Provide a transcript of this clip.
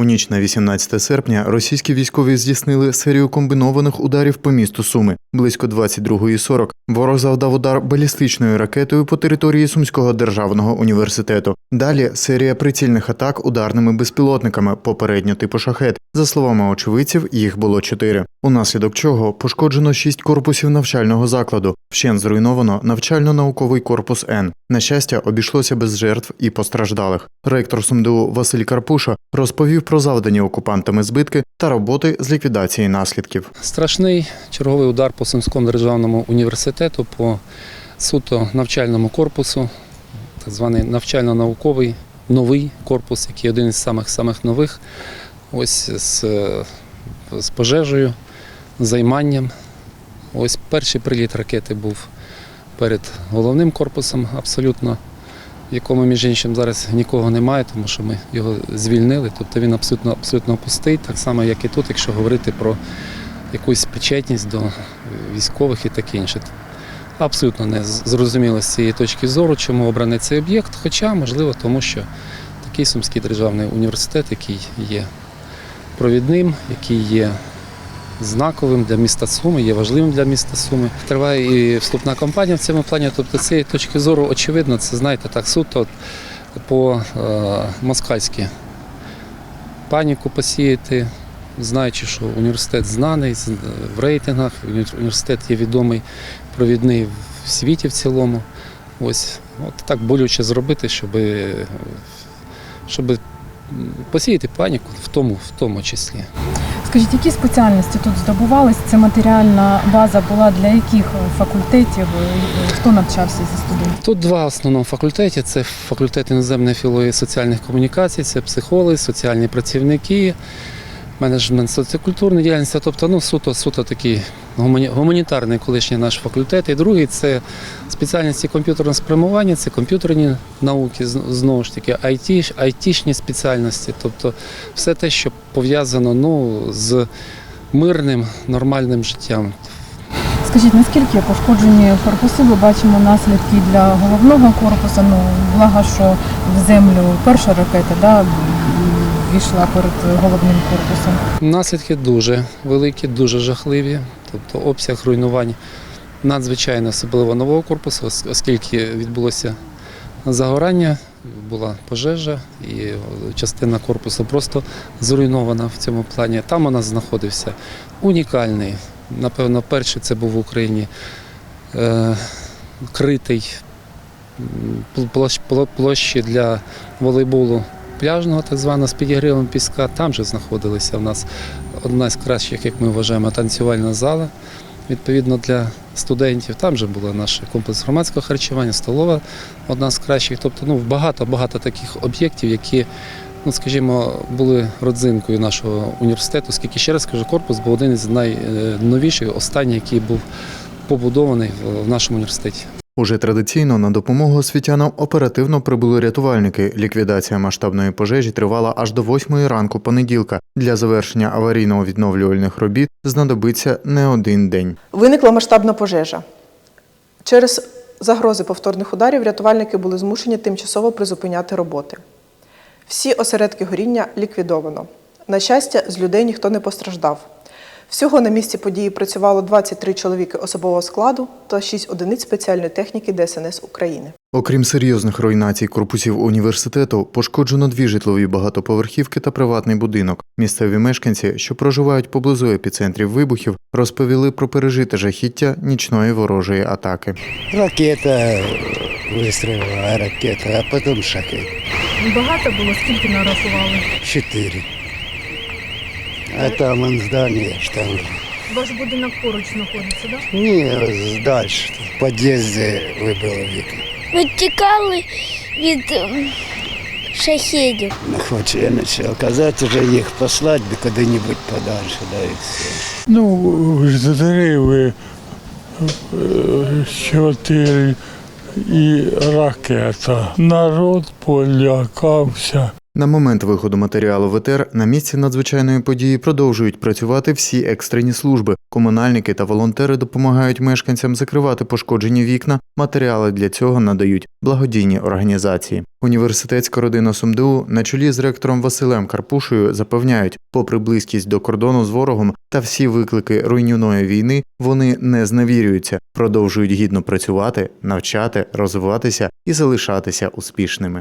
У ніч на 18 серпня російські військові здійснили серію комбінованих ударів по місту Суми. Близько 22.40 ворог завдав удар балістичною ракетою по території Сумського державного університету. Далі серія прицільних атак ударними безпілотниками, попередньо типу шахет. За словами очевидців, їх було чотири. Унаслідок чого пошкоджено шість корпусів навчального закладу. Вщен зруйновано навчально-науковий корпус Н. На щастя, обійшлося без жертв і постраждалих. Ректор СумДУ Василь Карпуша розповів про завдані окупантами збитки та роботи з ліквідації наслідків. Страшний черговий удар по Сумському державному університету по суто навчальному корпусу, так званий навчально-науковий новий корпус, який один із самих самих нових. Ось з, з пожежею, займанням. Ось перший приліт ракети був перед головним корпусом, абсолютно, в якому, між іншим, зараз нікого немає, тому що ми його звільнили. Тобто він абсолютно, абсолютно пустий, так само, як і тут, якщо говорити про якусь причетність до військових і таке інше. Абсолютно не зрозуміло з цієї точки зору, чому обраний цей об'єкт, хоча, можливо, тому що такий Сумський державний університет, який є провідним, який є знаковим для міста Суми, є важливим для міста Суми. Триває і вступна кампанія в цьому плані. Тобто, цієї точки зору, очевидно, це знаєте так суто по е, москальськи паніку посіяти, знаючи, що університет знаний в рейтингах, університет є відомий, провідний в світі в цілому. Ось от так болюче зробити, щоб, щоб посіяти паніку в тому, в тому числі. Скажіть, які спеціальності тут здобувались? Це матеріальна база була для яких факультетів? Хто навчався зі студентів? Тут два основні факультети: це факультет іноземної філології соціальних комунікацій, це психологи, соціальні працівники, менеджмент соціокультурної діяльності, тобто ну, суто, суто такий гуманітарний колишній наш факультет. І другий це спеціальності комп'ютерного спрямування, це комп'ютерні науки, знову ж таки, IT, айтішні спеціальності, тобто все те, що пов'язано ну, з мирним, нормальним життям. Скажіть, наскільки пошкоджені корпуси? Ми бачимо наслідки для головного корпусу. Ну благо, що в землю перша ракета да, війшла перед головним корпусом. Наслідки дуже великі, дуже жахливі. Тобто обсяг руйнувань надзвичайно особливо нового корпусу, оскільки відбулося загорання, була пожежа, і частина корпусу просто зруйнована в цьому плані. Там у нас знаходився унікальний. Напевно, перший це був в Україні е, критий площі для волейболу пляжного, так званого з підігрівом піска. Там же знаходилися в нас одна з кращих, як ми вважаємо, танцювальна зала. Відповідно для студентів. Там же був наш комплекс громадського харчування, столова одна з кращих. Тобто ну, багато-багато таких об'єктів, які, ну, скажімо, були родзинкою нашого університету, оскільки ще раз кажу, корпус був один із найновіших, останній, який був побудований в нашому університеті. Уже традиційно на допомогу освітянам оперативно прибули рятувальники. Ліквідація масштабної пожежі тривала аж до 8 ранку понеділка. Для завершення аварійно-відновлювальних робіт знадобиться не один день. Виникла масштабна пожежа. Через загрози повторних ударів рятувальники були змушені тимчасово призупиняти роботи. Всі осередки горіння ліквідовано. На щастя, з людей ніхто не постраждав. Всього на місці події працювало 23 чоловіки особового складу та 6 одиниць спеціальної техніки ДСНС України. Окрім серйозних руйнацій корпусів університету, пошкоджено дві житлові багатоповерхівки та приватний будинок. Місцеві мешканці, що проживають поблизу епіцентрів вибухів, розповіли про пережите жахіття нічної ворожої атаки. Ракета вистрілила, ракета, а потім шахет. Багато було, скільки нарахували? Чотири. А там он здання ж там. Ваш будинок поруч знаходиться, так? Ні, далі. В під'їзді вибило вікна. Ми тікали від ем, шахедів. Не хочу я почав казати, вже їх послати би куди-небудь подальше, да і все. Ну, зриви е, чотири і ракета. Народ полякався. На момент виходу матеріалу в ЕТР на місці надзвичайної події продовжують працювати всі екстрені служби. Комунальники та волонтери допомагають мешканцям закривати пошкоджені вікна. Матеріали для цього надають благодійні організації. Університетська родина СумДУ на чолі з ректором Василем Карпушею запевняють, попри близькість до кордону з ворогом та всі виклики руйнівної війни, вони не зневірюються, продовжують гідно працювати, навчати, розвиватися і залишатися успішними.